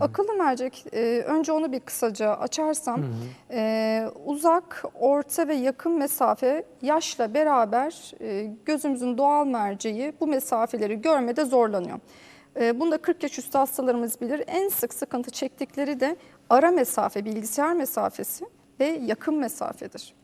Akıllı mercek, e, önce onu bir kısaca açarsam, e, uzak, orta ve yakın mesafe yaşla beraber e, gözümüzün doğal merceği bu mesafeleri görmede zorlanıyor. E, bunu da 40 yaş üstü hastalarımız bilir. En sık sıkıntı çektikleri de ara mesafe, bilgisayar mesafesi ve yakın mesafedir.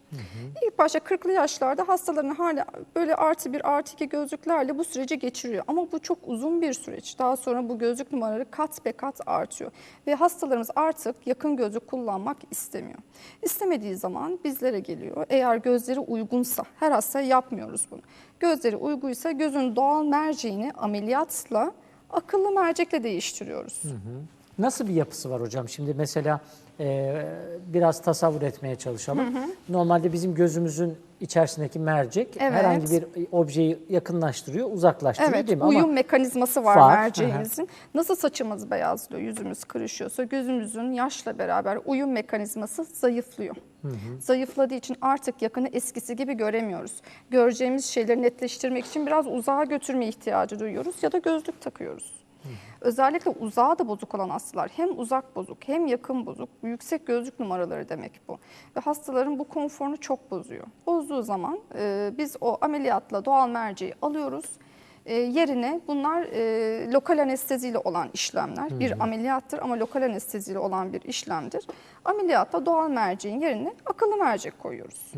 İlk başta 40'lı yaşlarda hastaların hala böyle artı bir artı iki gözlüklerle bu süreci geçiriyor. Ama bu çok uzun bir süreç. Daha sonra bu gözlük numaraları kat be kat artıyor. Ve hastalarımız artık yakın gözlük kullanmak istemiyor. İstemediği zaman bizlere geliyor. Eğer gözleri uygunsa, her hasta yapmıyoruz bunu. Gözleri uyguysa gözün doğal merceğini ameliyatla akıllı mercekle değiştiriyoruz. Nasıl bir yapısı var hocam? Şimdi mesela e, biraz tasavvur etmeye çalışalım. Normalde bizim gözümüzün içerisindeki mercek Evet. herhangi bir objeyi yakınlaştırıyor, uzaklaştırıyor Evet, değil mi? uyum Ama mekanizması var, Var, merceğimizin. Nasıl saçımız beyazlıyor, yüzümüz kırışıyorsa gözümüzün yaşla beraber uyum mekanizması zayıflıyor. Zayıfladığı için artık yakını eskisi gibi göremiyoruz. Göreceğimiz şeyleri netleştirmek için biraz uzağa götürme ihtiyacı duyuyoruz ya da gözlük takıyoruz. Özellikle uzağa da bozuk olan hastalar hem uzak bozuk hem yakın bozuk yüksek gözlük numaraları demek bu. Ve hastaların bu konforunu çok bozuyor. Bozduğu zaman e, biz o ameliyatla doğal merceği alıyoruz. E, yerine bunlar e, lokal anesteziyle olan işlemler. Bir ameliyattır ama lokal anesteziyle olan bir işlemdir. Ameliyatta doğal merceğin yerine akıllı mercek koyuyoruz.